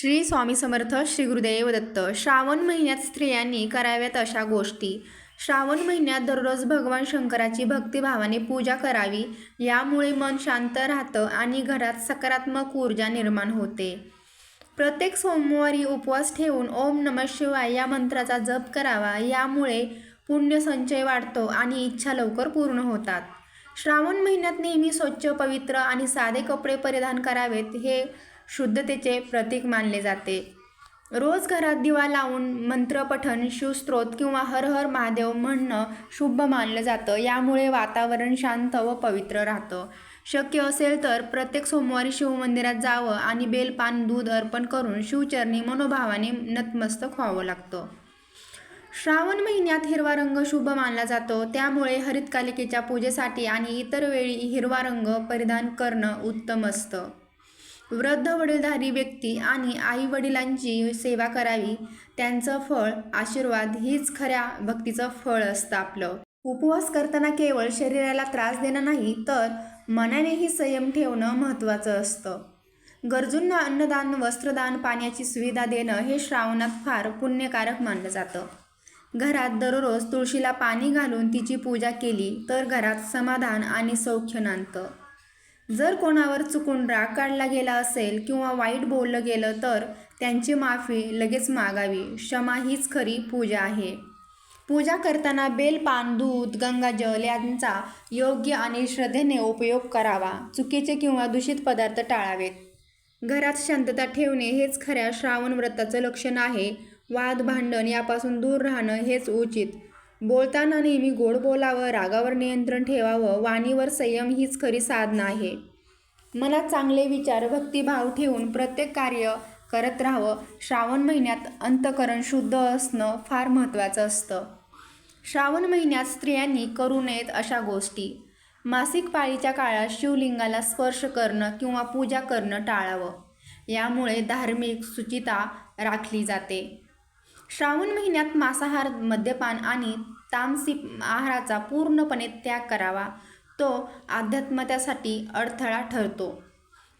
श्री स्वामी समर्थ श्री गुरुदेव दत्त. श्रावण महिन्यात स्त्रियांनी कराव्यात अशा गोष्टी. श्रावण महिन्यात दररोज भगवान शंकराची भक्तिभावाने पूजा करावी यामुळे मन शांत राहतं आणि घरात सकारात्मक ऊर्जा निर्माण होते. प्रत्येक सोमवारी उपवास ठेवून ओम नम शिवाय या मंत्राचा जप करावा यामुळे पुण्य संचय वाढतो आणि इच्छा लवकर पूर्ण होतात. श्रावण महिन्यात नेहमी स्वच्छ पवित्र आणि साधे कपडे परिधान करावेत हे शुद्धतेचे प्रतीक मानले जाते. रोज घरात दिवा लावून मंत्रपठण शिवस्त्रोत किंवा हर हर महादेव म्हणणं शुभ मानलं जातं. यामुळे वातावरण शांत व पवित्र राहतं. शक्य असेल तर प्रत्येक सोमवारी शिवमंदिरात जावं आणि बेलपान दूध अर्पण करून शिवचरणी मनोभावाने नतमस्तक व्हावं लागतं. श्रावण महिन्यात हिरवा रंग शुभ मानला जातो. त्यामुळे हरितकालिकेच्या पूजेसाठी आणि इतर वेळी हिरवा रंग परिधान करणं उत्तम असतं. वृद्ध वडीलधारी व्यक्ती आणि आई वडिलांची सेवा करावी त्यांचं फळ आशीर्वाद हीच खऱ्या भक्तीचं फळ असतं आपलं. उपवास करताना केवळ शरीराला त्रास देणं नाही तर मनानेही संयम ठेवणं महत्त्वाचं असतं. गरजूंना अन्नदान वस्त्रदान पाण्याची सुविधा देणं हे श्रावणात फार पुण्यकारक मानलं जातं. घरात दररोज तुळशीला पाणी घालून तिची पूजा केली तर घरात समाधान आणि सौख्य नांदतं. जर कोणावर चुकून राग काढला गेला असेल किंवा वाईट बोललं गेलं तर त्यांची माफी लगेच मागावी. क्षमा हीच खरी पूजा आहे. पूजा करताना बेलपान दूध गंगाजल यांचा योग्य आणि श्रद्धेने उपयोग करावा. चुकीचे किंवा दूषित पदार्थ टाळावेत. घरात शांतता ठेवणे हेच खऱ्या श्रावण व्रताचं लक्षण आहे. वाद भांडण यापासून दूर राहणं हेच उचित. बोलताना नेहमी गोड बोलावं रागावर नियंत्रण ठेवावं वाणीवर संयम हीच खरी साधना आहे. मनात चांगले विचार भक्तिभाव ठेवून प्रत्येक कार्य करत राहावं श्रावण महिन्यात अंतकरण शुद्ध असणं फार महत्त्वाचं असतं. श्रावण महिन्यात स्त्रियांनी करू नयेत अशा गोष्टी. मासिक पाळीच्या काळात शिवलिंगाला स्पर्श करणं किंवा पूजा करणं टाळावं. यामुळे धार्मिक सुचिता राखली जाते. श्रावण महिन्यात मांसाहार मद्यपान आणि तामसी आहाराचा पूर्णपणे त्याग करावा. तो अध्यात्मत्यासाठी अडथळा ठरतो.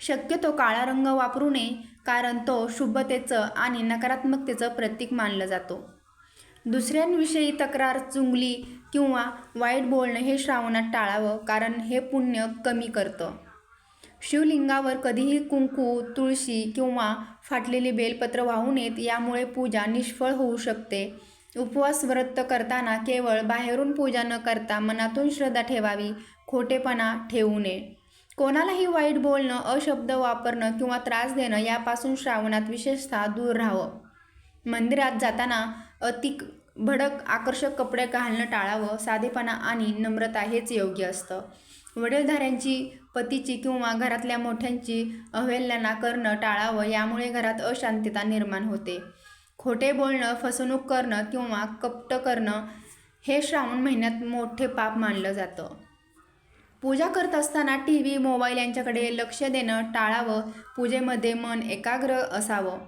शक्यतो काळा रंग वापरू नये कारण तो शुभतेचं आणि नकारात्मकतेचं प्रतीक मानलं जातो. दुसऱ्यांविषयी तक्रार चुंगली किंवा वाईट बोलणं हे श्रावणात टाळावं कारण हे पुण्य कमी करतं. शिवलिंगावर कधीही कुंकू तुळशी किंवा फाटलेली बेलपत्र वाहू नयेत यामुळे पूजा निष्फळ होऊ शकते. उपवास व्रत करताना केवळ बाहेरून पूजा न करता मनातून श्रद्धा ठेवावी खोटेपणा ठेवू नये. कोणालाही वाईट बोलणं अशब्द वापरणं किंवा त्रास देणं यापासून श्रावणात विशेषतः दूर राहावं. मंदिरात जाताना अतिक भडक आकर्षक कपडे घालणं टाळावं साधेपणा आणि नम्रता हेच योग्य असतं. वडीलधाऱ्यांची पतीची किंवा घरातल्या मोठ्यांची अवहेलना करणं टाळावं यामुळे घरात अशांतता निर्माण होते. खोटे बोलणं फसवणूक करणं किंवा कपट करणं हे श्रावण महिन्यात मोठे पाप मानलं जातं. पूजा करत असताना टी व्ही मोबाईल यांच्याकडे लक्ष देणं टाळावं पूजेमध्ये मन एकाग्र असावं.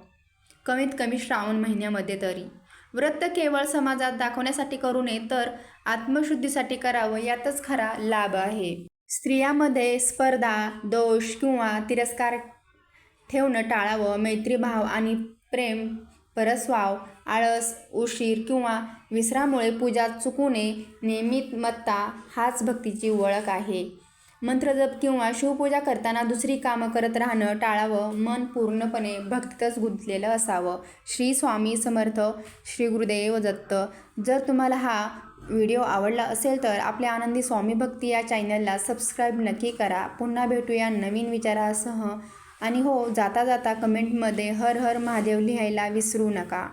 कमीत कमी श्रावण महिन्यामध्ये तरी. व्रत केवळ समाजात दाखवण्यासाठी करू नये तर आत्मशुद्धीसाठी करावं यातच खरा लाभ आहे. स्त्रियामध्ये स्पर्धा दोष किंवा तिरस्कार ठेवणं टाळावं. मैत्रीभाव आणि प्रेम परस्वाव आळस उशीर किंवा विसरामुळे पूजा चुकू नये नियमितमत्ता हाच भक्तीची ओळख आहे. मंत्रजप किंवा शिवपूजा करताना दुसरी कामं करत राहणं टाळावं. मन पूर्णपणे भक्तीतच गुंतलेलं असावं. श्री स्वामी समर्थ श्री गुरुदेव दत्त. जर तुम्हाला हा व्हिडिओ आवडला असेल तर आपल्या आनंदी स्वामी भक्ती या चॅनलला सबस्क्राईब नक्की करा. पुन्हा भेटूया नवीन विचारासह. आणि हो जाता जाता कमेंटमध्ये हर हर महादेव लिहायला विसरू नका.